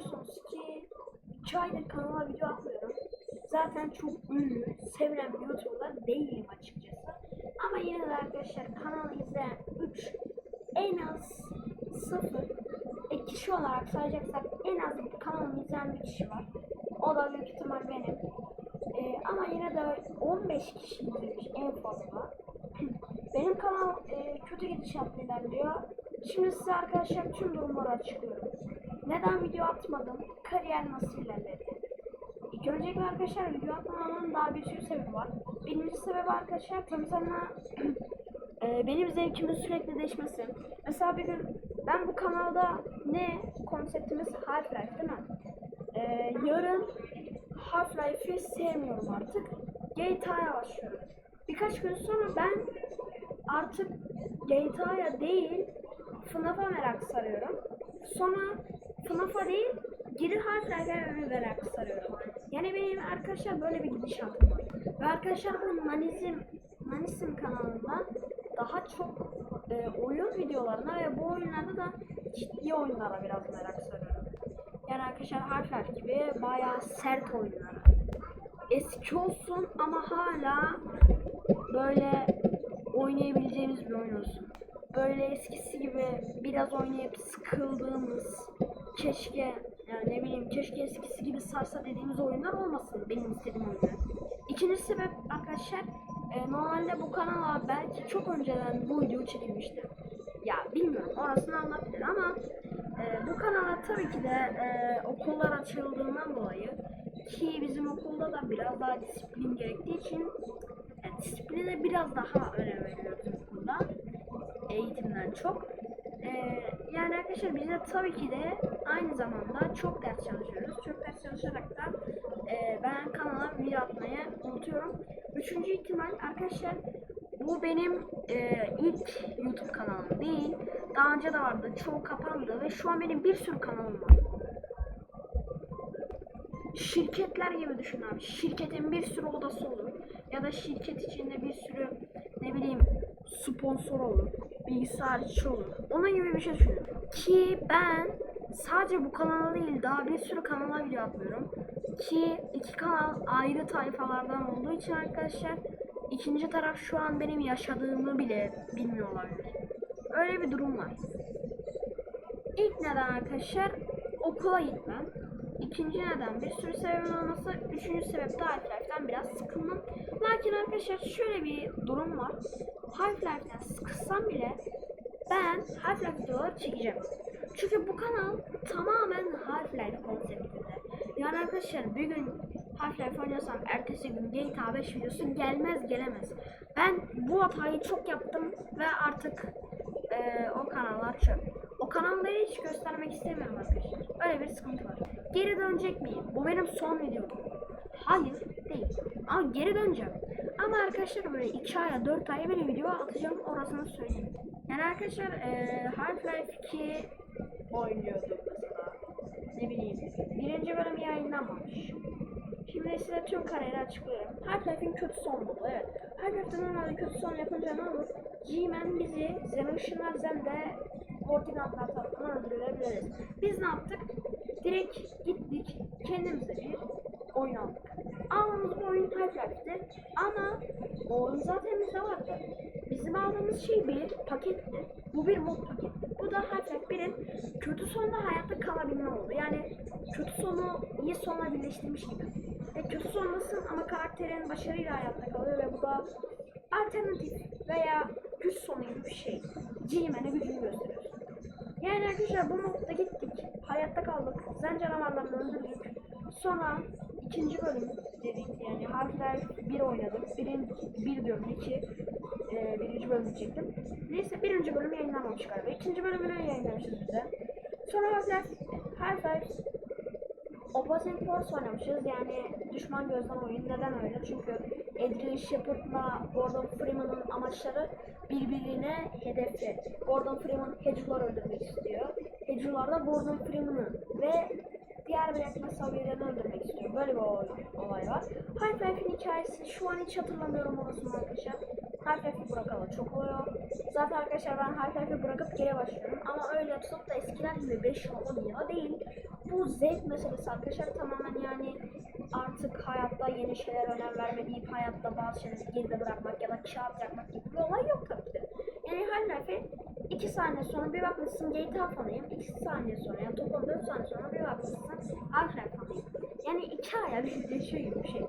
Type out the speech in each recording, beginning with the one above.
biliyorsunuz ki 2 aydır kanala video atmıyorum. Zaten çok ünlü, sevilen bir YouTuber değilim açıkçası. Ama yine de arkadaşlar kanalı izleyen 3 en az 0 e, kişi olarak sayacaksak en az kanalımı izleyen bir kişi var. O da büyük ihtimal benim. E, ama yine de 15 kişi izlemiş en fazla. Benim kanal e, kötü gidişatla ilerliyor. Şimdi size arkadaşlar tüm durumları açıklıyorum. Neden video atmadım? Kariyer nasıl ilerledi? İlk öncelikle arkadaşlar video atmamamın daha bir sürü sebebi var. Birinci sebebi arkadaşlar sana e, benim zevkimin sürekli değişmesi. Mesela bir gün ben bu kanalda ne konseptimiz Half-Life değil mi? E, yarın Half-Life'i sevmiyorum artık. GTA'ya başlıyorum. Birkaç gün sonra ben artık GTA'ya değil FNAF'a merak sarıyorum. Sonra FNAF'a değil geri Half-Life'e merak sarıyorum. Yani benim arkadaşlar böyle bir gidişatım var. Ve arkadaşlar bu Manizm, Manizm kanalında daha çok e, oyun videolarına ve bu oyunlarda da ciddi oyunlara biraz merak sarıyorum. Yani arkadaşlar Half-Life gibi bayağı sert oyunlara. Eski olsun ama hala böyle oynayabileceğimiz bir oyun olsun. Böyle eskisi gibi biraz oynayıp sıkıldığımız keşke yani ne bileyim keşke eskisi gibi sarsa dediğimiz oyunlar olmasın benim istediğim oyunlar. İkinci sebep arkadaşlar e, normalde bu kanala belki çok önceden bu video çekilmişti. Ya bilmiyorum orasını anlatabilir ama e, bu kanala tabii ki de e, okullar açıldığından dolayı ki bizim okulda da biraz daha disiplin gerektiği için disipline biraz daha önem veriyoruz okulda eğitimden çok. Ee, yani arkadaşlar biz de tabii ki de aynı zamanda çok ders çalışıyoruz. Çok ders çalışarak da e, ben kanala video atmayı unutuyorum. Üçüncü ihtimal arkadaşlar bu benim e, ilk YouTube kanalım değil. Daha önce de vardı. Çoğu kapandı ve şu an benim bir sürü kanalım var. Şirketler gibi düşün abi. Şirketin bir sürü odası olur. Ya da şirket içinde bir sürü ne bileyim sponsor olur. Bilgisayarcı olur. Onun gibi bir şey düşünün. Ki ben sadece bu kanala değil daha bir sürü kanala video atmıyorum. Ki iki kanal ayrı tayfalardan olduğu için arkadaşlar ikinci taraf şu an benim yaşadığımı bile bilmiyor olabilir. Öyle bir durum var. İlk neden arkadaşlar okula gitmem. İkinci neden bir sürü sebebin olması. Üçüncü sebep de Half-Life'den biraz sıkılmam. Lakin arkadaşlar şöyle bir durum var. Half-Life'den sıkılsam bile ben Half-Life videoları çekeceğim. Çünkü bu kanal tamamen Half-Life konseptinde. Yani arkadaşlar bir gün Half-Life oynuyorsam ertesi gün GTA 5 videosu gelmez gelemez. Ben bu hatayı çok yaptım ve artık eee, o kanallar çöp. O kanalları hiç göstermek istemiyorum arkadaşlar. Öyle bir sıkıntı var. Geri dönecek miyim? Bu benim son videom. Hayır değil. Ama geri döneceğim. Ama arkadaşlar böyle 2 aya 4 aya bir video atacağım orasını söyleyeyim. Yani arkadaşlar eee Half-Life 2 oynuyordum mesela. Ne bileyim. Birinci bölüm yayınlanmamış. Şimdi size tüm kariyeri açıklıyorum. Half-Life'in kötü son buldu evet. Half-Life'de normalde kötü son yapınca ne olur? G-Man bizi Zenuşinler Zem'de koordinatlar tarafından öldürülebiliriz. Biz ne yaptık? Direkt gittik kendimize bir oyun aldık. Aldığımız bu oyun Half-Life'ti ama o zaten bizde vardı. Bizim aldığımız şey bir paketti. Bu bir mod paketti. Bu da Half-Life 1'in kötü sonda hayatta kalabilme oldu. Yani kötü sonu iyi sonla birleştirmiş gibi. E, kötü sondasın ama karakterin başarıyla hayatta kalıyor ve bu da alternatif veya güç sonu gibi bir şey. G-Man'e gücünü gösteriyor. Yani arkadaşlar bu modda gittik. Hayatta kaldık. Zen canavarlarını öldürdük. Sonra ikinci bölüm dedik yani Half-Life 1 oynadık. Birin, bir diyorum iki. E, birinci bölümü çektim. Neyse birinci bölüm yayınlanmamış galiba. İkinci bölümünü yayınlamışız bize. Sonra Half-Life Half-Life Opposing Force oynamışız yani düşman gözden oyun. Neden öyle? Çünkü Adrian Shepard'la Gordon Freeman'ın amaçları birbirine hedefli. Gordon Freeman Hedge'ları öldürmek istiyor. Hedge'lar da Gordon Freeman'ı ve diğer Black Mesa üyelerini öldürmek istiyor. Böyle bir olay, var. Half-Life'in hikayesi şu an hiç hatırlamıyorum orasını arkadaşlar. Half-Life'i bırakalı çok oluyor. Zaten arkadaşlar ben Half-Life'i bırakıp geri başlıyorum. Ama öyle tutup da eskiler gibi 5 yıl 10 yıl değil. Bu zevk meselesi arkadaşlar tamamen yani artık hayatta yeni şeyler önem verme deyip hayatta bazı şeyleri geride bırakmak ya da kağıt yakmak gibi bir olay yok tabii ki. Yani Half-Life'i 2 saniye sonra bir bakmışsın GTA fanıyım. 2 saniye sonra yani toplam 4 saniye sonra bir bakmışsın Half-Life fanıyım. Yani 2 aya bir değişiyor gibi bir şey.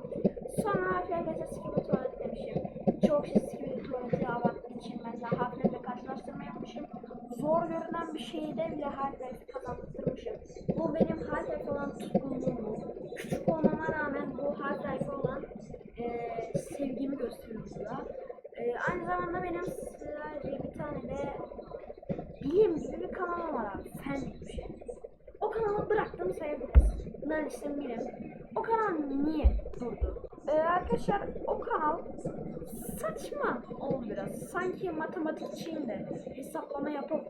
Sonra Half-Life'e Skibidi Tuvalet demişim. Çok şey Skibidi Tuvalet'i abarttığım için mesela Half-Life'le karşılaştırma yapmışım. Zor görünen bir şeyi de bile Half-Life kazandırmışım. Bu benim Half-Life olan tutkunluğumu, küçük olmama rağmen bu Half-Life olan eee sevgimi gösteriyor burada. Eee, aynı zamanda benim sizlerce bir tane de bilim gibi bir kanalım var abi. Fen bir şey. O kanalı bıraktım sayabiliriz. Mühendisim bilim. O kanal niye durdu? Ee, arkadaşlar o kanal saçma oldu biraz. Sanki matematikçiyim de hesaplama yapıp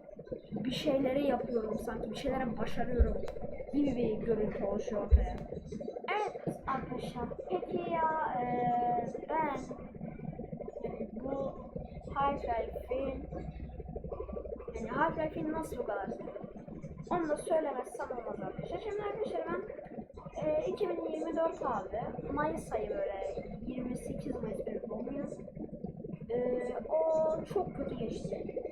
bir şeyleri yapıyorum sanki bir şeylere başarıyorum gibi bir görüntü oluşuyor ortaya. Evet arkadaşlar peki ya eee, ben bu Half-Life'in yani Half-Life'in nasıl bu kadar? Onu da söylemezsem olmaz arkadaşlar. Şimdi arkadaşlar ben e, 2024 abi Mayıs ayı böyle 28 Mayıs benim doğum günüm. E, o çok kötü geçti.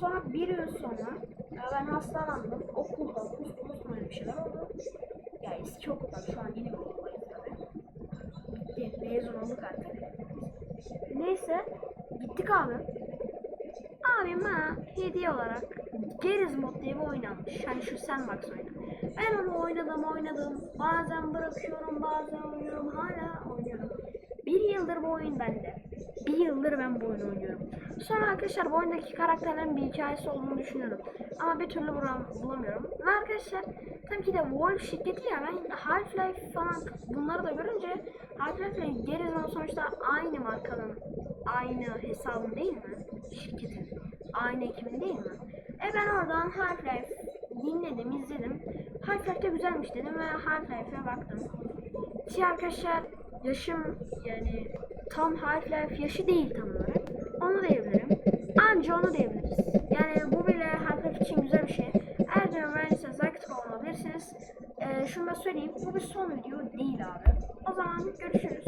Sonra bir yıl sonra e, ben hastalandım. Okulda kus kus böyle bir şeyler oldu. Ya eski okulda şu an yeni bir okuldayız tabii. Mezun olduk artık. Neyse gittik abi. Abim bana hediye olarak Geriz Mod diye bir oyun almış. Hani şu Sandbox oyunu. Ben onu oynadım oynadım. Bazen bırakıyorum bazen oynuyorum. Hala oynuyorum. Bir yıldır bu oyun bende. Bir yıldır ben bu oyunu oynuyorum. Sonra arkadaşlar bu oyundaki karakterlerin bir hikayesi olduğunu düşünüyorum. Ama bir türlü bulamıyorum. Ve arkadaşlar tabii ki de Wolf şirketi ya ben Half-Life falan bunları da görünce Half-Life ile Geriz Mod sonuçta aynı markanın aynı hesabın değil mi? Şirketin. Aynı ekibin değil mi? E ben oradan Half-Life dinledim, izledim. Half-Life de güzelmiş dedim ve Half-Life'e baktım. Ki arkadaşlar yaşım yani tam Half-Life yaşı değil tam olarak. Onu diyebilirim. Anca onu diyebiliriz. Yani bu bile Half-Life için güzel bir şey. Eğer de öğrendiyseniz like tıkla olabilirsiniz. Ee, şunu da söyleyeyim. Bu bir son video değil abi. O zaman görüşürüz.